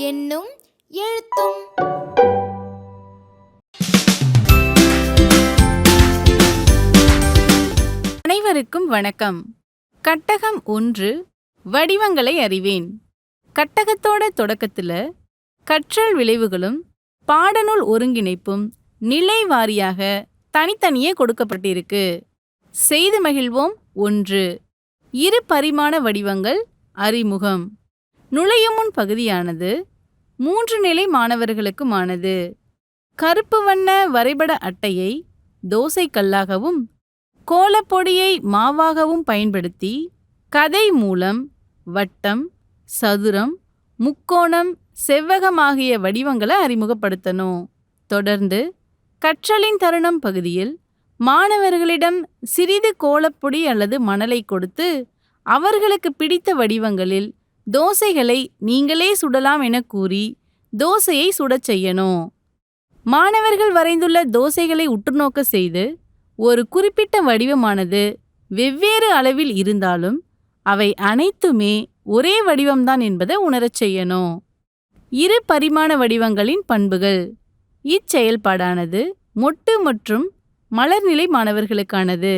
என்னும் எழுத்தும். வணக்கம். கட்டகம் ஒன்று வடிவங்களை அறிவேன். கட்டகத்தோட தொடக்கத்துல கற்றல் விளைவுகளும் பாடநூல் ஒருங்கிணைப்பும் நிலை வாரியாக தனித்தனியே கொடுக்கப்பட்டிருக்கு. செய்து மகிழ்வோம் ஒன்று. இரு பரிமாண வடிவங்கள் அறிமுகம். நுழையும் முன் பகுதியானது மூன்று நிலை மாணவர்களுக்குமானது. கருப்பு வண்ண வரைபட அட்டையை தோசைக்கல்லாகவும் கோலப்பொடியை மாவாகவும் பயன்படுத்தி கதை மூலம் வட்டம் சதுரம் முக்கோணம் செவ்வகம் ஆகிய வடிவங்களை அறிமுகப்படுத்தணும். தொடர்ந்து கற்றலின் தருணம் பகுதியில் மாணவர்களிடம் சிறிது கோலப்பொடி அல்லது மணலை கொடுத்து அவர்களுக்கு பிடித்த வடிவங்களில் தோசைகளை நீங்களே சுடலாம் என கூறி தோசையை சுடச் செய்யணும். மாணவர்கள் வரைந்துள்ள தோசைகளை உற்றுநோக்க செய்து ஒரு குறிப்பிட்ட வடிவமானது வெவ்வேறு அளவில் இருந்தாலும் அவை அனைத்துமே ஒரே வடிவம்தான் என்பதை உணரச் செய்யணும். இரு பரிமாண வடிவங்களின் பண்புகள். இச்செயல்பாடானது மொட்டு மற்றும் மலர்நிலை மாணவர்களுக்கானது.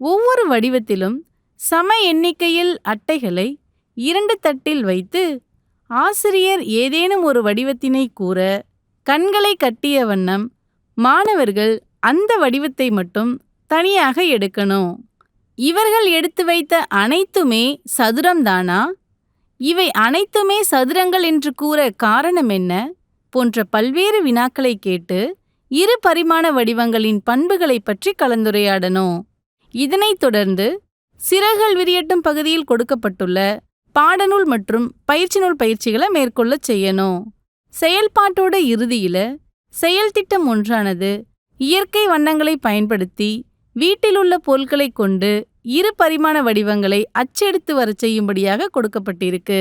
ஒவ்வொரு வடிவத்திலும் சம எண்ணிக்கையில் அட்டைகளை இரண்டு தட்டில் வைத்து ஆசிரியர் ஏதேனும் ஒரு வடிவத்தினை கூற கண்களை கட்டிய வண்ணம் மாணவர்கள் அந்த வடிவத்தை மட்டும் தனியாக எடுக்கணும். இவர்கள் எடுத்து வைத்த அனைத்துமே சதுரம்தானா? இவை அனைத்துமே சதுரங்கள் என்று கூற காரணம் என்ன? போன்ற பல்வேறு வினாக்களை கேட்டு இரு பரிமாண வடிவங்களின் பண்புகளை பற்றி கலந்துரையாடணும். இதனைத் தொடர்ந்து சிறகுகள் விரியட்டும் பகுதியில் கொடுக்கப்பட்டுள்ள பாடநூல் மற்றும் பயிற்சி நூல் பயிற்சிகளை மேற்கொள்ளச் செய்யணும். செயல்பாட்டோட இறுதியில செயல் திட்டம் ஒன்றானது இயற்கை வண்ணங்களை பயன்படுத்தி வீட்டிலுள்ள பொருட்களை கொண்டு இரு பரிமாண வடிவங்களை அச்செடுத்து வரச் செய்யும்படியாக கொடுக்கப்பட்டிருக்கு.